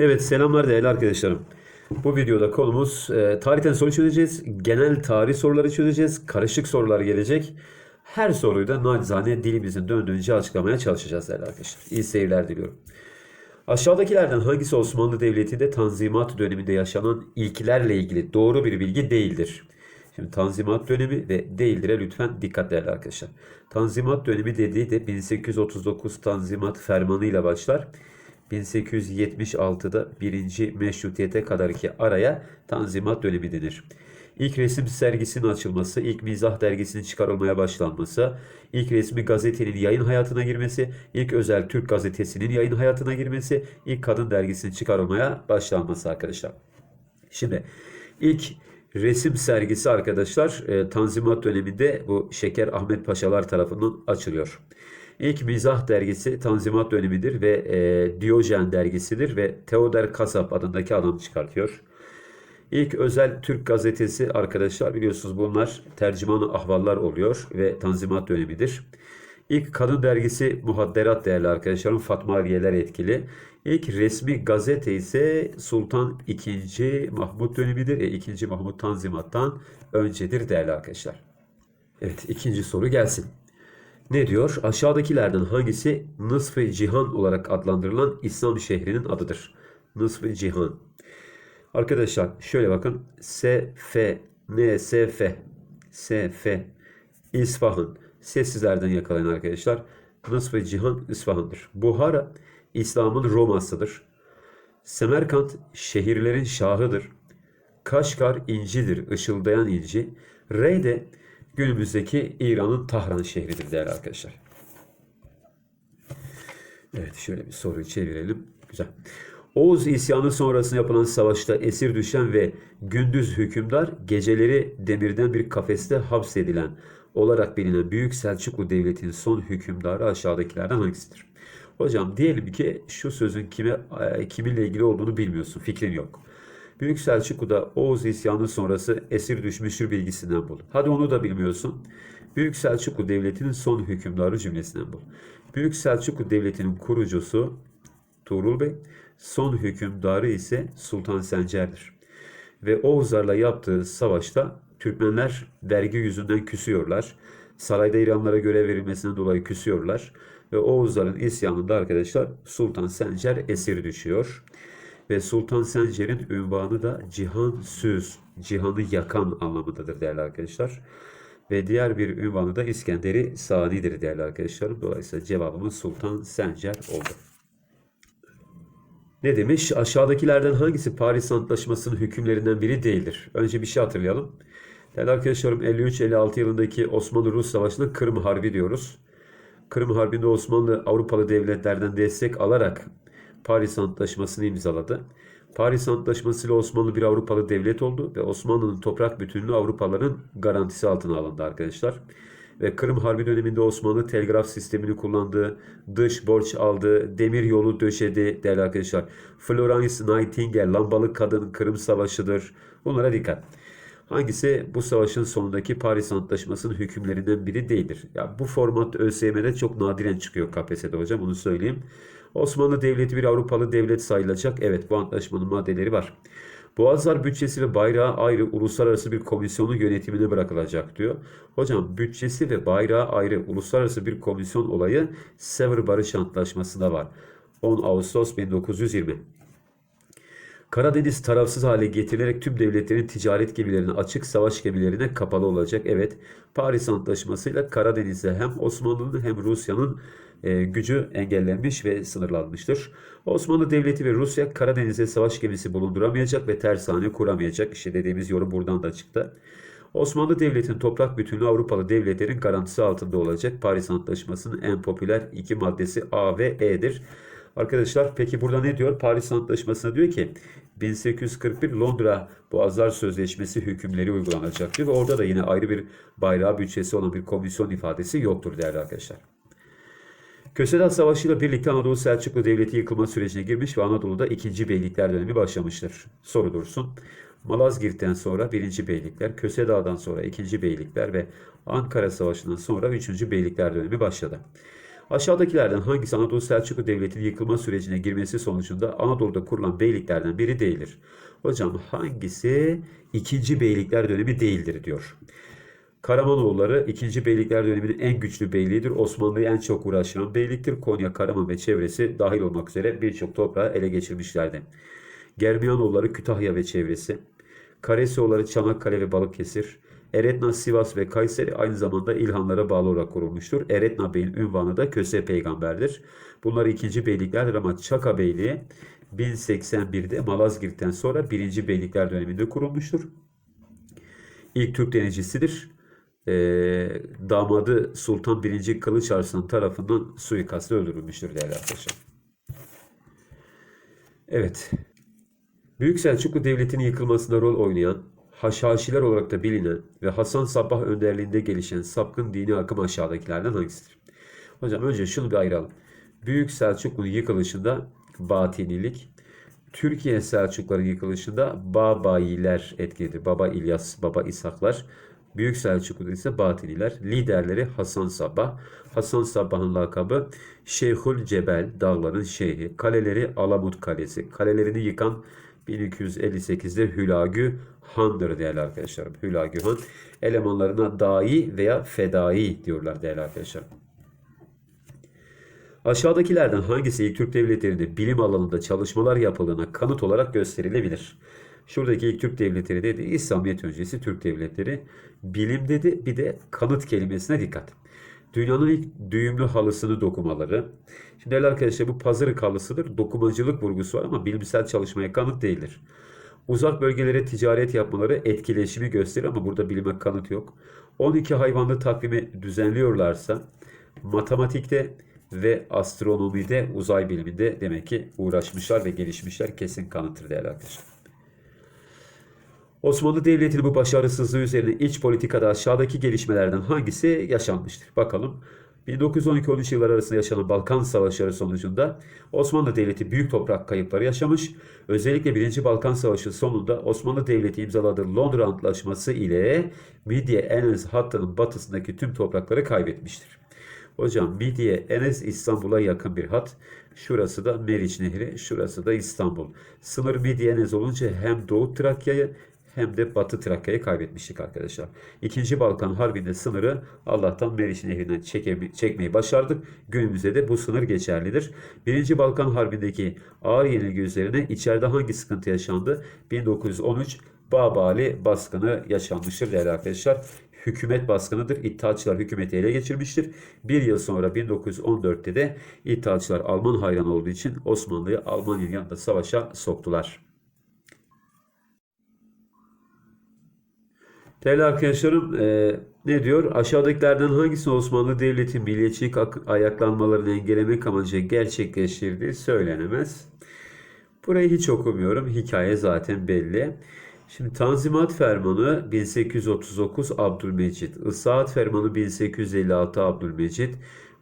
Evet selamlar değerli arkadaşlarım. Bu videoda konumuz e, tarihten soru çözeceğiz. Genel tarih soruları çözeceğiz. Karışık sorular gelecek. Her soruyu da nacizane dilimizin döndüğünce açıklamaya çalışacağız değerli arkadaşlar. İyi seyirler diliyorum. Aşağıdakilerden hangisi Osmanlı Devleti'nde Tanzimat döneminde yaşanan ilklerle ilgili doğru bir bilgi değildir? Şimdi Tanzimat dönemi ve değildir'e lütfen dikkat değerli arkadaşlar. Tanzimat dönemi dediği de 1839 Tanzimat Fermanı ile başlar. 1876'da birinci meşrutiyete kadar ki araya Tanzimat dönemi denir. İlk resim sergisinin açılması, ilk mizah dergisinin çıkarılmaya başlanması, ilk resmi gazetenin yayın hayatına girmesi, ilk özel Türk gazetesinin yayın hayatına girmesi, ilk kadın dergisinin çıkarılmaya başlanması arkadaşlar. Şimdi ilk resim sergisi arkadaşlar e, Tanzimat döneminde bu Şeker Ahmet Paşalar tarafından açılıyor. İlk mizah dergisi Tanzimat dönemidir ve e, Diyojen dergisidir ve Theodor Kasap adındaki adam çıkartıyor. İlk özel Türk gazetesi arkadaşlar biliyorsunuz bunlar tercümanı ahvallar oluyor ve Tanzimat dönemidir. İlk kadın dergisi Muhadderat değerli arkadaşlarım Fatma Aliyeler etkili. İlk resmi gazete ise Sultan II. Mahmut dönemidir. E, II. Mahmut Tanzimat'tan öncedir değerli arkadaşlar. Evet ikinci soru gelsin. Ne diyor? Aşağıdakilerden hangisi Nısf-ı Cihan olarak adlandırılan İslam şehrinin adıdır? Nısf-ı Cihan. Arkadaşlar şöyle bakın. S, F, N, S, F, S, F, İsfahan. Sessizlerden yakalayın arkadaşlar. Nısf-ı Cihan İsfahan'dır. Buhara İslam'ın Roma'sıdır. Semerkant şehirlerin şahıdır. Kaşgar incidir, ışıldayan inci. Rey de günümüzdeki İran'ın Tahran şehridir değerli arkadaşlar. Evet şöyle bir soruyu çevirelim. Güzel. Oğuz isyanı sonrasında yapılan savaşta esir düşen ve gündüz hükümdar geceleri demirden bir kafeste hapsedilen olarak bilinen Büyük Selçuklu Devleti'nin son hükümdarı aşağıdakilerden hangisidir? Hocam diyelim ki şu sözün kime e, kiminle ilgili olduğunu bilmiyorsun, fikrin yok. Büyük Selçuklu'da Oğuz isyanı sonrası esir düşmüştür bilgisinden bul. Hadi onu da bilmiyorsun. Büyük Selçuklu Devleti'nin son hükümdarı cümlesinden bul. Büyük Selçuklu Devleti'nin kurucusu Tuğrul Bey, son hükümdarı ise Sultan Sencer'dir. Ve Oğuzlarla yaptığı savaşta Türkmenler vergi yüzünden küsüyorlar. Sarayda İranlara görev verilmesinden dolayı küsüyorlar. Ve Oğuzların isyanında arkadaşlar Sultan Sencer esir düşüyor. Ve Sultan Sencer'in ünvanı da Cihan Süz, cihanı yakan anlamındadır değerli arkadaşlar. Ve diğer bir ünvanı da İskenderi Sani'dir değerli arkadaşlarım. Dolayısıyla cevabımız Sultan Sencer oldu. Ne demiş? Aşağıdakilerden hangisi Paris Antlaşması'nın hükümlerinden biri değildir? Önce bir şey hatırlayalım. Değerli arkadaşlarım 53-56 yılındaki Osmanlı-Rus Savaşı'na Kırım Harbi diyoruz. Kırım Harbi'nde Osmanlı Avrupalı devletlerden destek alarak Paris Antlaşması'nı imzaladı. Paris Antlaşması ile Osmanlı bir Avrupalı devlet oldu ve Osmanlı'nın toprak bütünlüğü Avrupalıların garantisi altına alındı arkadaşlar. Ve Kırım Harbi döneminde Osmanlı telgraf sistemini kullandı, dış borç aldı, demir yolu döşedi değerli arkadaşlar. Florence Nightingale, lambalı kadın Kırım Savaşı'dır. Bunlara dikkat. Hangisi bu savaşın sonundaki Paris Antlaşması'nın hükümlerinden biri değildir? Ya bu format ÖSYM'de çok nadiren çıkıyor KPSS'de hocam onu söyleyeyim. Osmanlı Devleti bir Avrupalı devlet sayılacak. Evet bu antlaşmanın maddeleri var. Boğazlar bütçesi ve bayrağı ayrı uluslararası bir komisyonun yönetimine bırakılacak diyor. Hocam bütçesi ve bayrağı ayrı uluslararası bir komisyon olayı Sevr Barış Antlaşması'nda var. 10 Ağustos 1920. Karadeniz tarafsız hale getirilerek tüm devletlerin ticaret gemilerine açık, savaş gemilerine kapalı olacak. Evet, Paris Antlaşması'yla Karadeniz'de hem Osmanlı'nın hem Rusya'nın e, gücü engellenmiş ve sınırlanmıştır. Osmanlı Devleti ve Rusya Karadeniz'e savaş gemisi bulunduramayacak ve tersane kuramayacak. İşte dediğimiz yorum buradan da çıktı. Osmanlı Devleti'nin toprak bütünlüğü Avrupalı devletlerin garantisi altında olacak. Paris Antlaşması'nın en popüler iki maddesi A ve E'dir. Arkadaşlar peki burada ne diyor? Paris Antlaşması'na diyor ki 1841 Londra Boğazlar Sözleşmesi hükümleri uygulanacak diyor. Ve orada da yine ayrı bir bayrağı bütçesi olan bir komisyon ifadesi yoktur değerli arkadaşlar. Kösedat Savaşı ile birlikte Anadolu Selçuklu Devleti yıkılma sürecine girmiş ve Anadolu'da 2. Beylikler dönemi başlamıştır. Soru dursun. Malazgirt'ten sonra 1. Beylikler, Kösedağ'dan sonra 2. Beylikler ve Ankara Savaşı'ndan sonra 3. Beylikler dönemi başladı. Aşağıdakilerden hangisi Anadolu Selçuklu Devleti'nin yıkılma sürecine girmesi sonucunda Anadolu'da kurulan beyliklerden biri değildir? Hocam hangisi ikinci beylikler dönemi değildir diyor. Karamanoğulları 2. Beylikler döneminin en güçlü beyliğidir. Osmanlı'yı en çok uğraştıran beyliktir. Konya, Karaman ve çevresi dahil olmak üzere birçok toprağı ele geçirmişlerdi. Germiyanoğulları Kütahya ve çevresi. Karesioğulları Çanakkale ve Balıkesir. Eretna, Sivas ve Kayseri aynı zamanda İlhanlara bağlı olarak kurulmuştur. Eretna Bey'in ünvanı da Köse Peygamber'dir. Bunlar ikinci beyliklerdir ama Çaka Beyliği 1081'de Malazgirt'ten sonra 1. Beylikler döneminde kurulmuştur. İlk Türk denizcisidir. Ee, damadı Sultan 1. Kılıç Arslan tarafından suikastla öldürülmüştür değerli arkadaşlar. Evet. Büyük Selçuklu Devleti'nin yıkılmasında rol oynayan, Haşhaşiler olarak da bilinen ve Hasan Sabbah önderliğinde gelişen sapkın dini akım aşağıdakilerden hangisidir? Hocam önce şunu bir ayıralım. Büyük Selçuklu'nun yıkılışında Batinilik, Türkiye Selçukluların yıkılışında Babayiler etkilidir. Baba İlyas, Baba İshaklar. Büyük Selçuklu'da ise Batiniler. Liderleri Hasan Sabbah. Hasan Sabbah'ın lakabı Şeyhül Cebel, dağların şeyhi. Kaleleri Alamut Kalesi. Kalelerini yıkan 1258'de Hülagü Han'dır değerli arkadaşlarım. Hülagü Han. Elemanlarına dahi veya fedai diyorlar değerli arkadaşlarım. Aşağıdakilerden hangisi ilk Türk devletlerinde bilim alanında çalışmalar yapıldığına kanıt olarak gösterilebilir? Şuradaki ilk Türk devletleri dedi İslamiyet öncesi Türk devletleri. Bilim dedi bir de kanıt kelimesine dikkat. Dünyanın ilk düğümlü halısını dokumaları. Şimdi değerli arkadaşlar bu pazarık halısıdır. Dokumacılık vurgusu var ama bilimsel çalışmaya kanıt değildir. Uzak bölgelere ticaret yapmaları etkileşimi gösterir ama burada bilime kanıt yok. 12 hayvanlı takvimi düzenliyorlarsa matematikte ve astronomide, uzay biliminde demek ki uğraşmışlar ve gelişmişler kesin kanıttır değerli arkadaşlar. Osmanlı Devleti'nin bu başarısızlığı üzerine iç politikada aşağıdaki gelişmelerden hangisi yaşanmıştır? Bakalım. 1912-13 yıllar arasında yaşanan Balkan Savaşları sonucunda Osmanlı Devleti büyük toprak kayıpları yaşamış. Özellikle 1. Balkan Savaşı sonunda Osmanlı Devleti imzaladığı Londra Antlaşması ile Midye Enes hattının batısındaki tüm toprakları kaybetmiştir. Hocam Midye Enes İstanbul'a yakın bir hat. Şurası da Meriç Nehri, şurası da İstanbul. Sınır Midye Enes olunca hem Doğu Trakya'yı hem de Batı Trakya'yı kaybetmiştik arkadaşlar. İkinci Balkan Harbi'nde sınırı Allah'tan Meriç Nehri'nden çekmeyi başardık. Günümüzde de bu sınır geçerlidir. Birinci Balkan Harbi'ndeki ağır yenilgi üzerine içeride hangi sıkıntı yaşandı? 1913 Babali baskını yaşanmıştır değerli arkadaşlar. Hükümet baskınıdır. İttihatçılar hükümeti ele geçirmiştir. Bir yıl sonra 1914'te de İttihatçılar Alman hayran olduğu için Osmanlı'yı Almanya'nın yanında savaşa soktular. Değerli arkadaşlarım e, ne diyor? Aşağıdakilerden hangisi Osmanlı Devleti milliyetçilik ayaklanmalarını engellemek amacıyla gerçekleştirdiği söylenemez. Burayı hiç okumuyorum. Hikaye zaten belli. Şimdi Tanzimat Fermanı 1839 Abdülmecit, Isaat Fermanı 1856 Abdülmecit,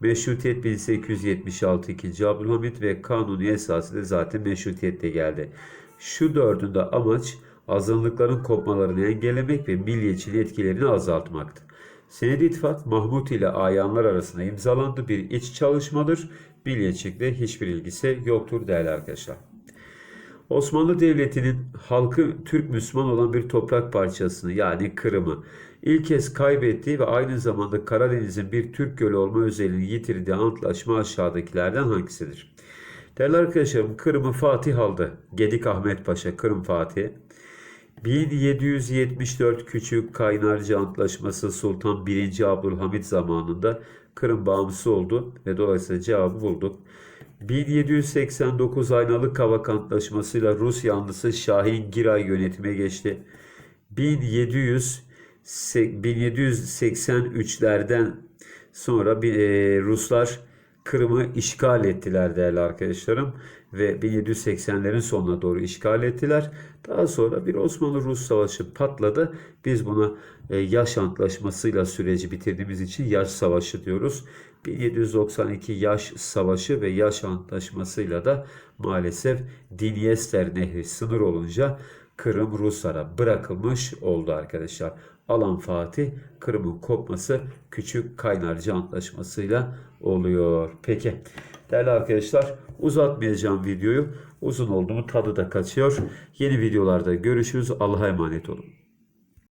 Meşrutiyet 1876 2. Abdülhamit ve Kanuni esası da zaten meşrutiyette geldi. Şu dördünde amaç azınlıkların kopmalarını engellemek ve milliyetçiliğin etkilerini azaltmaktı. Senedi İttifak Mahmut ile ayanlar arasında imzalandı bir iç çalışmadır. Milliyetçilikle hiçbir ilgisi yoktur değerli arkadaşlar. Osmanlı Devleti'nin halkı Türk Müslüman olan bir toprak parçasını yani Kırım'ı ilk kez kaybettiği ve aynı zamanda Karadeniz'in bir Türk gölü olma özelliğini yitirdiği antlaşma aşağıdakilerden hangisidir? Değerli arkadaşlarım Kırım'ı Fatih aldı. Gedik Ahmet Paşa Kırım Fatih. 1774 Küçük Kaynarca Antlaşması Sultan 1. Abdülhamit zamanında Kırım bağımsız oldu ve dolayısıyla cevabı bulduk. 1789 Aynalı Kavak Antlaşması'yla Rus yanlısı Şahin Giray yönetime geçti. 1700 1783'lerden sonra e, Ruslar Kırım'ı işgal ettiler değerli arkadaşlarım ve 1780'lerin sonuna doğru işgal ettiler. Daha sonra bir Osmanlı-Rus savaşı patladı. Biz buna e, yaş antlaşmasıyla süreci bitirdiğimiz için yaş savaşı diyoruz. 1792 yaş savaşı ve yaş antlaşmasıyla da maalesef Dinyester Nehri sınır olunca Kırım Ruslara bırakılmış oldu arkadaşlar. Alan Fatih Kırım'ın kopması Küçük Kaynarca Antlaşması'yla oluyor. Peki değerli arkadaşlar uzatmayacağım videoyu. Uzun oldu mu tadı da kaçıyor. Yeni videolarda görüşürüz. Allah'a emanet olun.